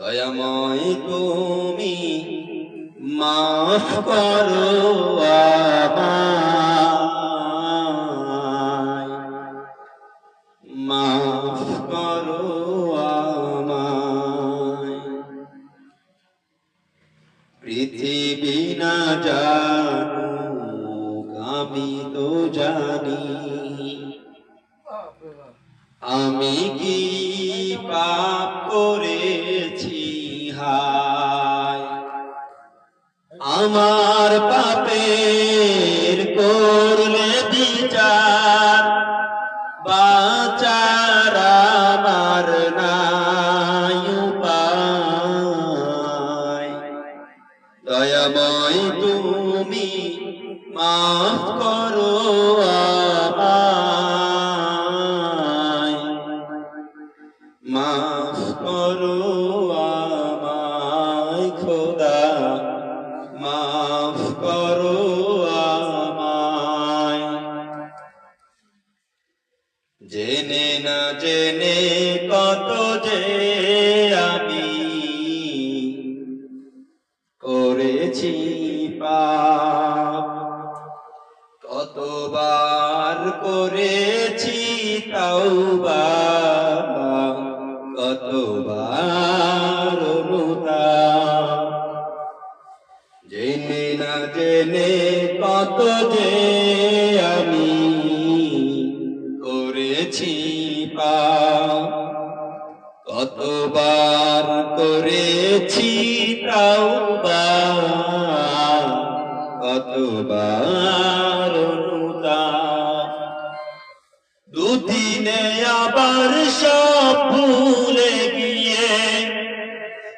দয়াময় তুমি মাফ করো করো তো জানি। আমি কি পাপ করেছি? আমার পাপের করলে বিচার, বাচার আমার নাই উপায়। দয়াময় তুমি মাফ করো আমায়। মাফ করো জেনে না জেনে কত যে আমি করেছি পাপ, কতবার করেছি তাওবা, কতবার জেনে না জেনে কত যে আমি কতবার করেছি তাওবা কতবার দুদিনে আবার সব ভুলে গিয়ে।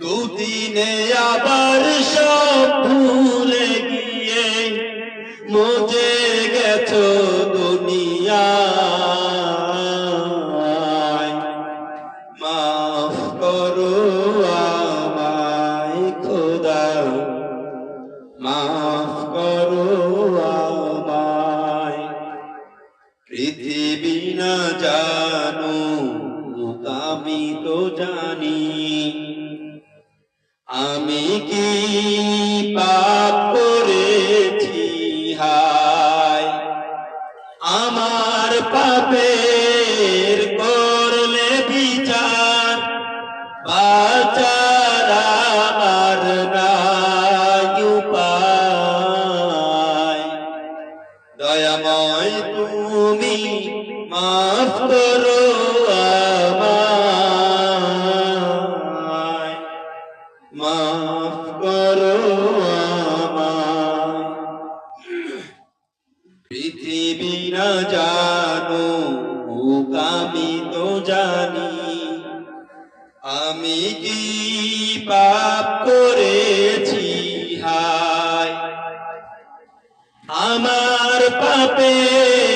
দুদিনে আবার সব ভুলে গিয়ে। মুজে পৃথিবী না জানো আমি তো জানি। আমি কি পাপ করেছি? হায় পৃথিবী না জানো আমি তো জানি। আমি কি পাপ করেছি? হায়। আমার পাপের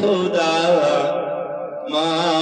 খোদা মাফ